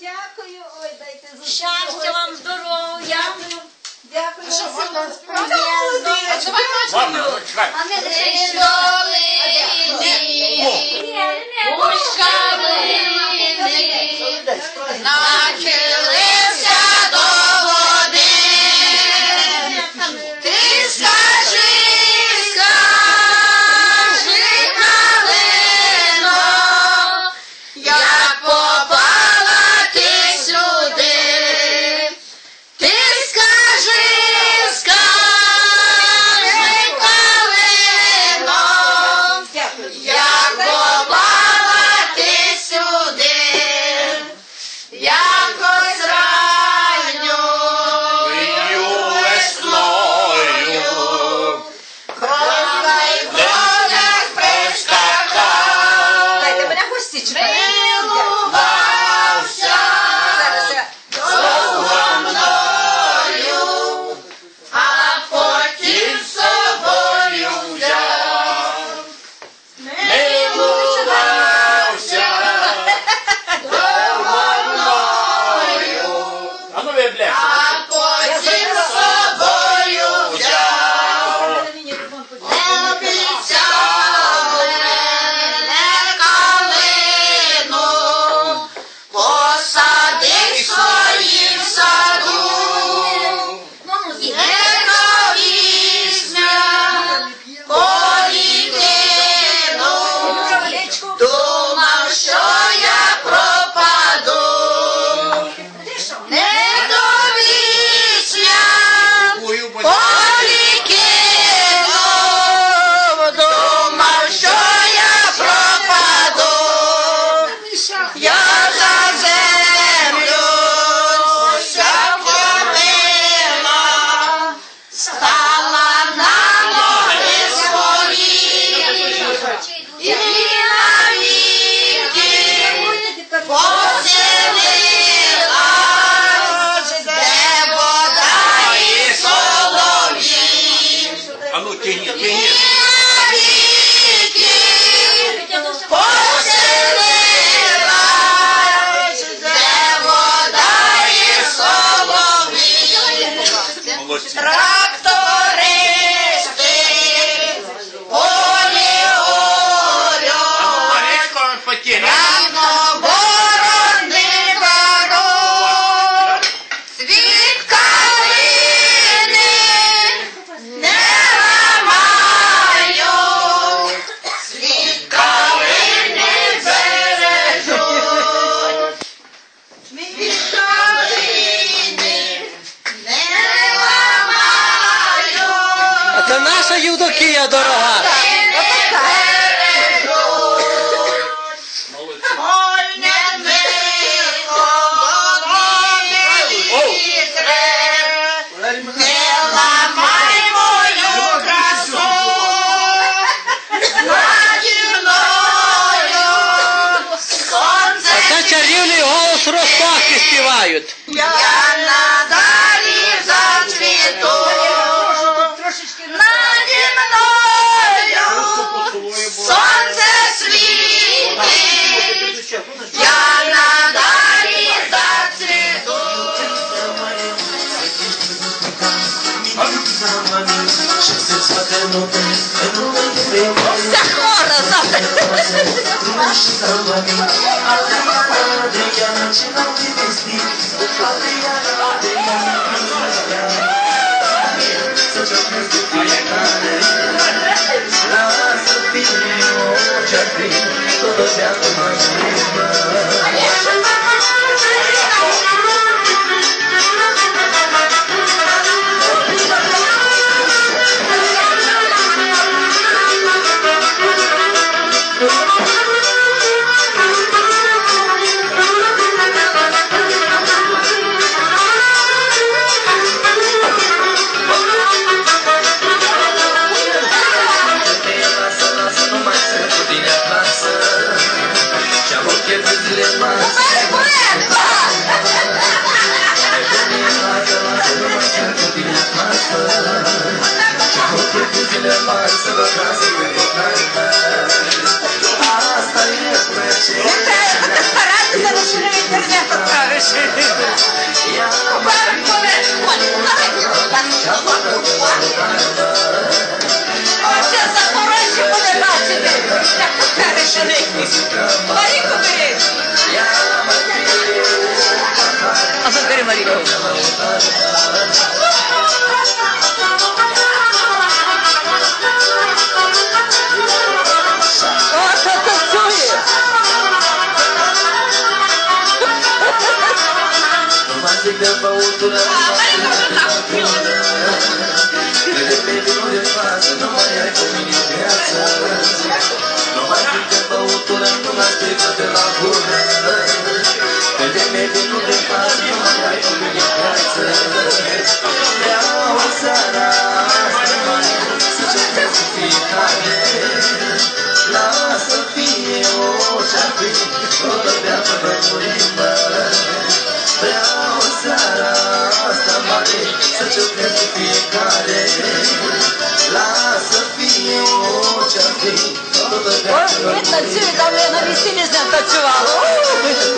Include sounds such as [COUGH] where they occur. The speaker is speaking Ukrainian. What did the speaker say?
Дякую, ой, дайте зустріч. Щастя вам, здоров'я. Дякую. Дякую. Що можна А не лише доли. Мушка. Це наша Євдокія дорога. Чарівний голос розпахи співають. Я надалі зацвіту трошечки наді мною сонце світить, я надалі зацвіту. Вся хора завтра. [LAUGHS] să ciocnesc fie tale Lasă bine orice-ar fi Tot o viață mă schimbă Marico, Marico. मरी Damba Marico. Ah, vai, vai, vai, vai, una strigă de la bună, gură Pe mediul de față nu mai cu viață Vreau seara să cercez cu fiecare. Lasă fie o ce-ar fi, o viață noi murim Vreau seara asta mare să cercez cu fiecare Lasă fie o Ми танцюємо, там я на весіллі з ним танцювала.